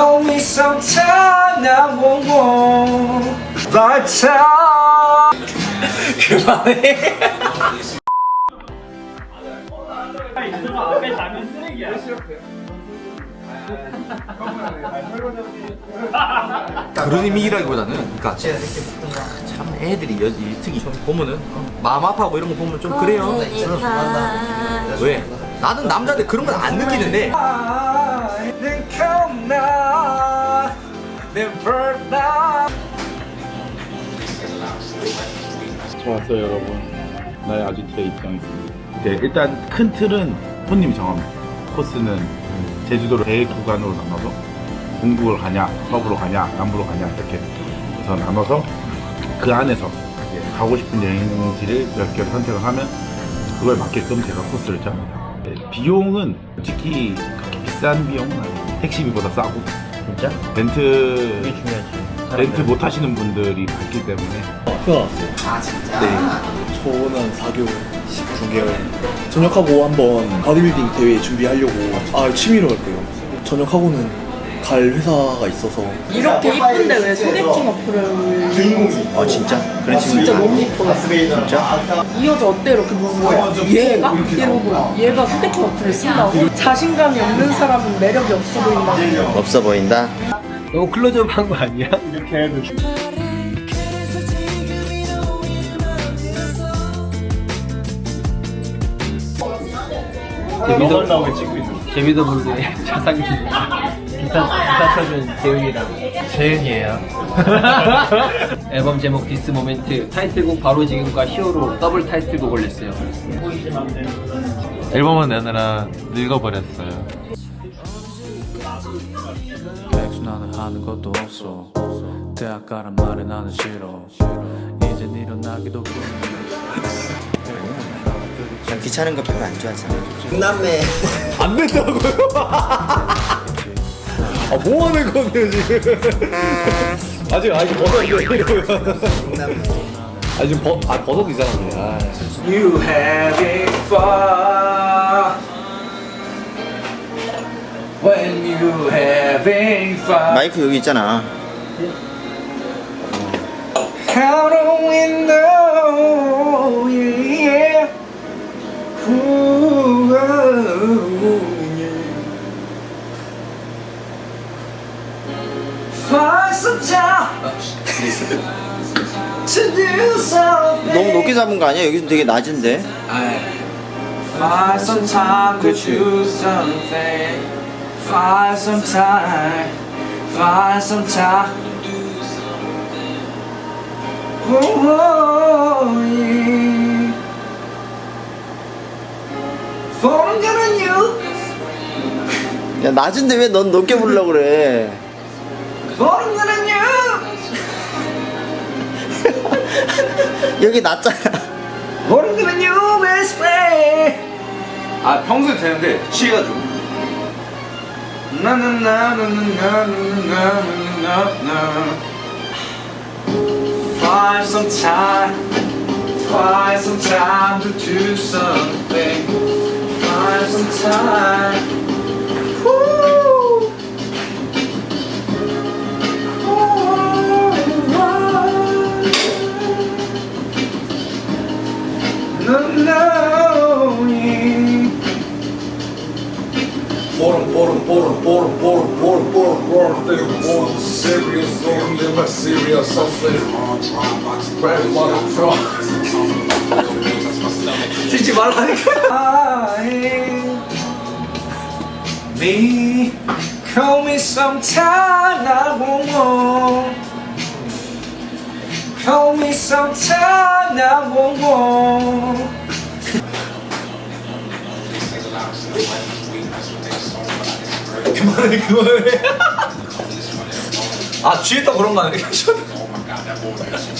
Call me sometime I won't want time 그만해. 그런 의미라기보다는 그러니까 참 애들이 여, 이 특히 좀 보면은 마음 아파하고 이런 거 보면 좀 그래요. 왜? 나는 남자인데 그런 건 안 느끼는데. 내 burn 좋았어요 여러분. 나의 아지트의 입장했습니다 네, 일단 큰 틀은 손님이 정합니다 코스는 제주도로 대 구간으로 나눠서 동북으로 가냐 서부로 가냐 남부로 가냐 이렇게 해서 나눠서 그 안에서 가고 싶은 여행지를 몇 개를 선택을 하면 그걸 맞게끔 제가 코스를 짭니다. 네, 비용은 솔직히 그렇게 비싼 비용은 아니에요. 택시비보다 싸고 진짜? 렌트 중요하지. 렌트 못 하시는 분들이 많기 때문에 휴가 나왔어요. 네. 저는 4개월, 19개월. 전역하고 한번 바디빌딩 대회 준비하려고 아 취미로 할게요. 전역하고는 갈 회사가 있어서 이렇게 이쁜데 왜 소개팅 어플을 아 진짜? 그런 진짜 너무 이뻐요 진짜? 이 여자 어때 이렇게 물어보는 거야 얘가? 이러고 얘가 소개팅 어플을 쓴다고? 자신감이 없는 사람은 매력이 없어 보인다 없어 보인다. 너무 클로즈업 한 거 아니야? 제비도 제비도 모르게 자상기 기타 기타 쳐준 재윤이랑 재윤이에요. 앨범 제목 디스 모멘트 타이틀곡 바로 지금과 히어로 더블 타이틀곡 올렸어요. 앨범을 내느라 늙어버렸어요. 백수 나는 하는 것도 없어. 대학 가란 말에 나는 싫어. 이젠 일어나기도 난 귀찮은 거 별로 안 좋아하잖아. 안 된다고요? 아, 뭐 하는 건데, 지금? 아직, 아직 버섯 이거. 아, 지금 버, 아, 버섯 이상한데. 아. You having fun When you having fun 마이크 여기 있잖아. How do we 너무 높게 잡은 거 아니야? 여기서 되게 낮은데. Find some time to 그렇지. do something. Find some time. Find some time. Oh, yeah. Falling on you. 야 낮은데 왜 넌 높게 부르려고 그래? You. 여기 낮잖아. On you, best friend. 아 평소에 되는데 취해가지고. 나나나나나나나나나나 Find some time Find some time to do something Find some time born, born, born, born, born, born, born, they were serious, don't live a serious something. Grandmother drunk. 진짜 말하니까 Me, call me sometime, I want more Call me sometime, I want more 그만해 그만해. 아 취했다 그런 거 아니야